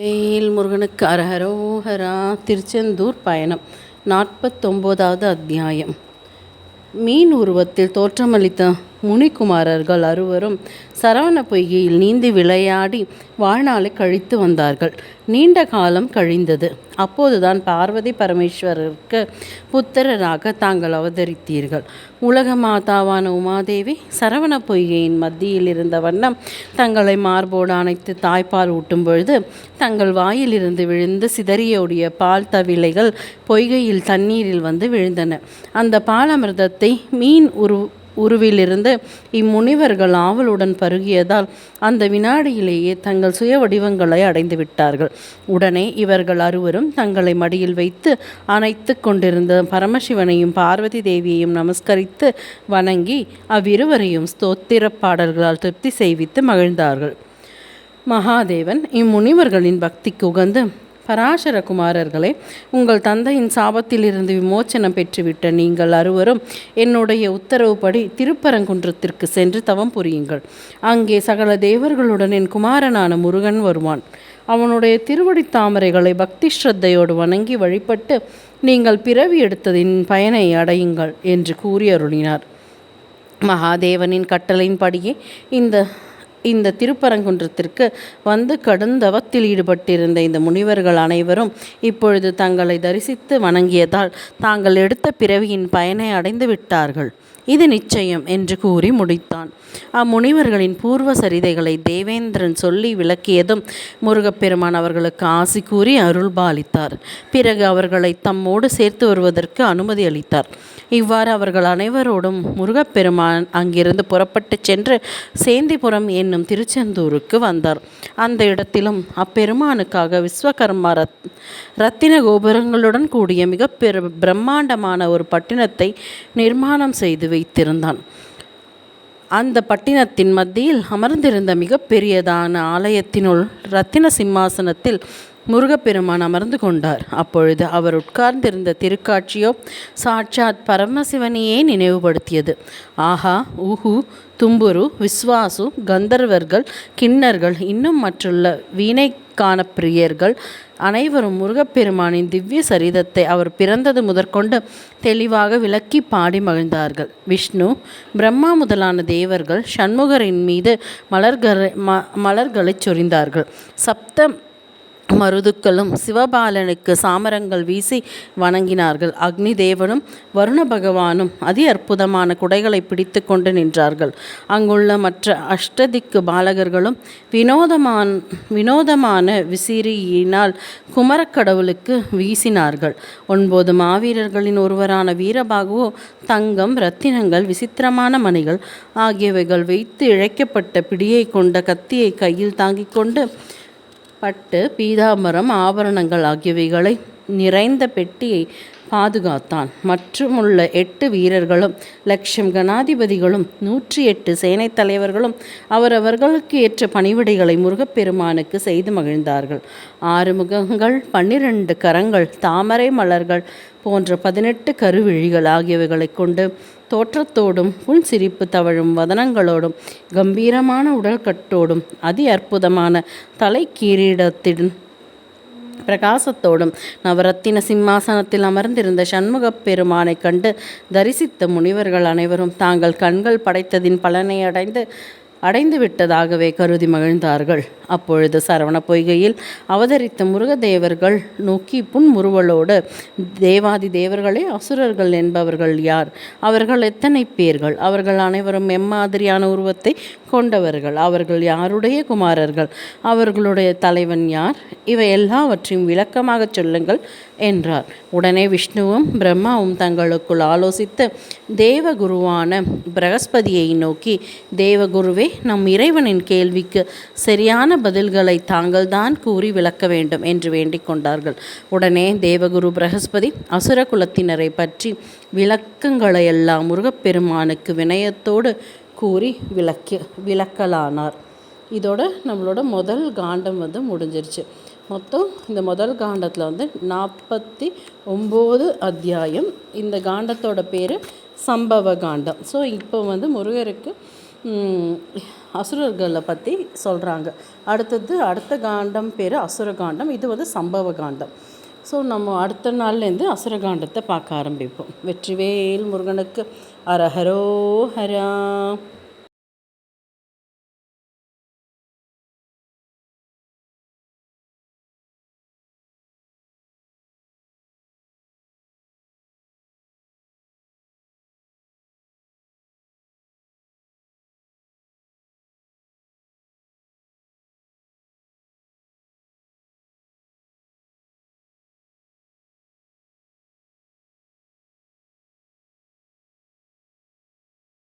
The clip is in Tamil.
வேல் முருகனுக்கு அரஹரோஹரா திருச்செந்தூர் பயணம். நாற்பத்தொம்போதாவது அத்தியாயம். மீன் உருவத்தில் தோற்றமளித்த முனிக்குமாரர்கள் அறுவரும் சரவண பொய்கையில் நீந்தி விளையாடி வாழ்நாளை கழித்து வந்தார்கள். நீண்ட காலம் கழிந்தது. அப்போதுதான் பார்வதி பரமேஸ்வரருக்கு புத்திரராக தாங்கள் அவதரித்தீர்கள். உலக மாதாவான உமாதேவி சரவண பொய்கையின் மத்தியில் இருந்த வண்ணம் தங்களை மார்போடு அணைத்து தாய்ப்பால் ஊட்டும் பொழுது தங்கள் வாயிலிருந்து விழுந்து சிதறியோடிய பால் தவிளைகள் பொய்கையில் தண்ணீரில் வந்து விழுந்தன. அந்த பாலமிர்தத்தை மீன் உரு உருவிலிருந்து இம்முனிவர்கள் ஆவலுடன் பருகியதால் அந்த வினாடியிலேயே தங்கள் சுய வடிவங்களை அடைந்து விட்டார்கள். உடனே இவர்கள் அறுவரும் தங்களை மடியில் வைத்து அணைத்து கொண்டிருந்த பரமசிவனையும் பார்வதி தேவியையும் நமஸ்கரித்து வணங்கி அவ்விருவரையும் ஸ்தோத்திர பாடல்களால் திருப்தி செய்வித்து மகிழ்ந்தார்கள். மகாதேவன் இம்முனிவர்களின் பக்திக்கு உகந்து பராசர குமாரர்களே உங்கள் தந்தையின் சாபத்திலிருந்து விமோச்சனம் பெற்றுவிட்ட நீங்கள் அறுவரும் என்னுடைய உத்தரவுப்படி திருப்பரங்குன்றத்திற்கு சென்று தவம் புரியுங்கள். அங்கே சகல தேவர்களுடன் என் குமாரனான முருகன் வருவான். அவனுடைய திருவடி தாமரைகளை பக்தி ஸ்ரத்தையோடு வணங்கி வழிபட்டு நீங்கள் பிறவி எடுத்ததின் பயனை அடையுங்கள் என்று கூறி அருளினார் மகாதேவனின் கட்டளையின்படியே இந்த இந்த திருப்பரங்குன்றத்திற்கு வந்து கடுந்தவத்தில் ஈடுபட்டிருந்த இந்த முனிவர்கள் அனைவரும் இப்பொழுது தங்களை தரிசித்து வணங்கியதால் தாங்கள் எடுத்த பிறவியின் பயனை அடைந்து விட்டார்கள். இது நிச்சயம் என்று கூறி முடித்தான். அம்முனிவர்களின் பூர்வ சரிதைகளை தேவேந்திரன் சொல்லி விளக்கியதும் முருகப்பெருமான் அவர்களுக்கு ஆசி கூறி அருள்பாலித்தார். பிறகு அவர்களை தம்மோடு சேர்த்து வருவதற்கு அனுமதி அளித்தார். இவ்வாறு அவர்கள் அனைவரோடும் முருகப்பெருமான் அங்கிருந்து புறப்பட்டு சென்று சேந்திபுரம் என் என்னும் திருச்செந்தூருக்கு வந்தார். அந்த இடத்திலும் அப்பெருமானுக்காக விஸ்வகர்மா ரத் ரத்தின கோபுரங்களுடன் கூடிய மிக பெரு பிரம்மாண்டமான ஒரு பட்டினத்தை நிர்மாணம் செய்து வைத்திருந்தான். அந்த பட்டினத்தின் மத்தியில் அமர்ந்திருந்த மிகப்பெரியதான ஆலயத்தினுள் ரத்தின சிம்மாசனத்தில் முருகப்பெருமான் அமர்ந்து கொண்டார். அப்பொழுது அவர் உட்கார்ந்திருந்த திருக்காட்சியோ சாட்சாத் பரமசிவனையே நினைவுபடுத்தியது. ஆஹா ஊஹு தும்புரு விஸ்வாசு கந்தர்வர்கள் கிண்ணர்கள் இன்னும் மற்றுள்ள வீணைக்கான பிரியர்கள் அனைவரும் முருகப்பெருமானின் திவ்ய சரிதத்தை அவர் பிறந்தது முதற்கொண்டு தெளிவாக விளக்கி பாடி மகிழ்ந்தார்கள். விஷ்ணு பிரம்மா முதலான தேவர்கள் சண்முகரின் மீது மலர்களை ம மலர்களைச் சொரிந்தார்கள். சப்தம் மருதுக்களும் சிவபாலனுக்கு சாமரங்கள் வீசி வணங்கினார்கள். அக்னி தேவனும் வருண பகவானும் அதி அற்புதமான குடைகளை பிடித்து கொண்டு நின்றார்கள். அங்குள்ள மற்ற அஷ்டதிக்கு பாலகர்களும் வினோதமான வினோதமான விசிறியினால் குமரக்கடவுளுக்கு வீசினார்கள். ஒன்பது மாவீரர்களின் ஒருவரான வீரபாகுவோ தங்கம் ரத்தினங்கள் விசித்திரமான மணிகள் ஆகியவைகள் வைத்து இழைக்கப்பட்ட பிடியை கொண்ட கத்தியை கையில் தாங்கிக் கொண்டு பட்டு பீதாம்பரம் ஆபரணங்கள் ஆகியவைகளை நிறைந்த பெட்டியை பாதுகாத்தான். மற்றுமுள்ள எட்டு வீரர்களும் லட்சம் கணாதிபதிகளும் நூற்றி எட்டு சேனைத் தலைவர்களும் அவரவர்களுக்கு ஏற்ற பணிவிடைகளை முருகப்பெருமானுக்கு செய்து மகிழ்ந்தார்கள். ஆறு முகங்கள் பன்னிரண்டு கரங்கள் தாமரை மலர்கள் போன்ற பதினெட்டு கருவிழிகள் ஆகியவைகளை கொண்டு தோற்றத்தோடும் புன் சிரிப்பு தவழும் வதனங்களோடும் கம்பீரமான உடல்கட்டோடும் அதி அற்புதமான தலை கீரீடத்தின் பிரகாசத்தோடும் நவரத்தின சிம்மாசனத்தில் அமர்ந்திருந்த சண்முகப் பெருமானை கண்டு தரிசித்த முனிவர்கள் அனைவரும் தாங்கள் கண்கள் படைத்ததின் பலனை அடைந்து அடைந்து விட்டதாகவே கருதி மகிழ்ந்தார்கள். அப்பொழுது சரவண பொய்கையில் அவதரித்த முருகதேவர்கள் நோக்கி புன்முறுவலோடு தேவாதி தேவர்களே அசுரர்கள் என்பவர்கள் யார்? அவர்கள் எத்தனை பேர்கள்? அவர்கள் அனைவரும் எம்மாதிரியான உருவத்தை கொண்டவர்கள். அவர்கள் யாருடைய குமாரர்கள்? அவர்களுடைய தலைவன் யார்? இவை எல்லாவற்றையும் விளக்கமாக சொல்லுங்கள் என்றார். உடனே விஷ்ணுவும் பிரம்மாவும் தங்களுக்குள் ஆலோசித்து தேவகுருவான பிரகஸ்பதியை நோக்கி தேவகுருவே நம் இறைவனின் கேள்விக்கு சரியான பதில்களை தாங்கள்தான் கூறி விளக்க வேண்டும் என்று வேண்டிக் கொண்டார்கள். உடனே தேவகுரு பிரகஸ்பதி அசுர குலத்தினரை பற்றி விளக்கங்களையெல்லாம் முருகப்பெருமானுக்கு வினயத்தோடு கூறி விளக்கி விளக்கலானார். இதோட நம்மளோட முதல் காண்டம் வந்து முடிஞ்சிருச்சு. மொத்தம் இந்த முதல் காண்டத்தில் வந்து நாற்பத்தி ஒம்பது அத்தியாயம். இந்த காண்டத்தோட பேர் சம்பவ காண்டம். ஸோ இப்போ வந்து முருகருக்கு அசுரர்களை பற்றி சொல்கிறாங்க அடுத்தது அடுத்த காண்டம் பேர் அசுரகாண்டம் இது வந்து சம்பவ காண்டம் ஸோ நம்ம அடுத்த நாள்லேருந்து அசுரகாண்டத்தை பார்க்க ஆரம்பிப்போம். வெற்றிவேல் முருகனுக்கு அரஹரோ ஹரா.